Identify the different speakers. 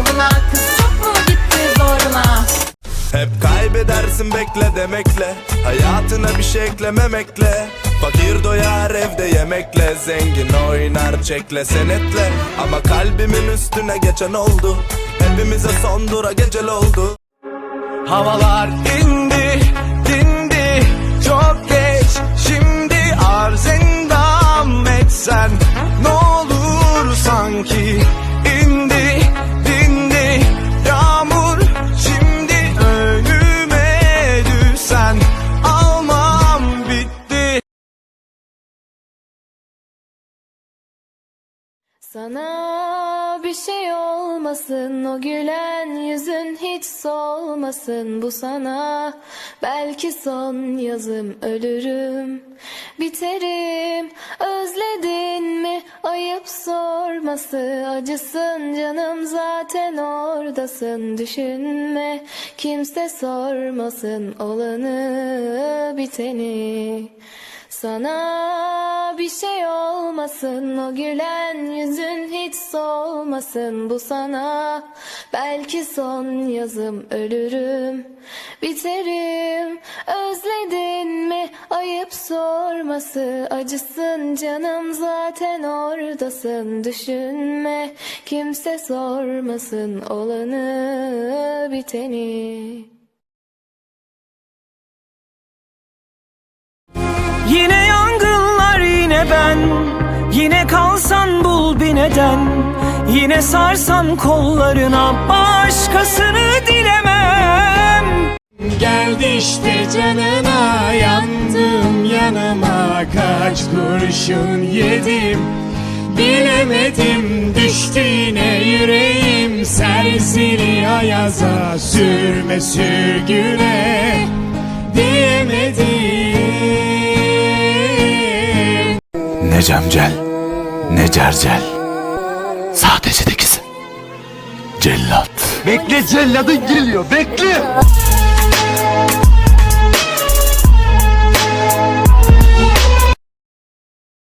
Speaker 1: yoluna Kız çok mu gitti zoruna
Speaker 2: Hep kaybedersin bekle demekle. Hayatına bir şey eklememekle. Fakir doyar evde yemekle. Zengin oynar çekle senetle. Ama kalbimin üstüne geçen oldu. Hepimize son dura gecel oldu.
Speaker 3: Havalar indi, dindi. Çok geç şimdi arz endam etsen. Ne olur sanki
Speaker 4: Sana bir şey olmasın o gülen yüzün hiç solmasın. Bu sana belki son yazım ölürüm. Biterim özledin mi? Ayıp sorması acısın canım zaten oradasın. Düşünme kimse sormasın olanı biteni. Sana bir şey olmasın o gülen yüzün hiç solmasın bu sana. Belki son yazım ölürüm biterim. Özledin mi? Ayıp sorması acısın canım zaten oradasın. Düşünme kimse sormasın olanı biteni
Speaker 5: yine ben. Yine kalsan bul bir neden. Yine sarsan kollarına Başkasını dilemem.
Speaker 6: Geldi işte canına yandım yanıma. Kaç kurşun yedim Bilemedim. Düştü yine yüreğim serseri ayaza sürme sürgüne
Speaker 3: Ne cemcel, ne cercel. Sadece de ikisi Cellat.
Speaker 7: Bekle celladın geliyor bekle.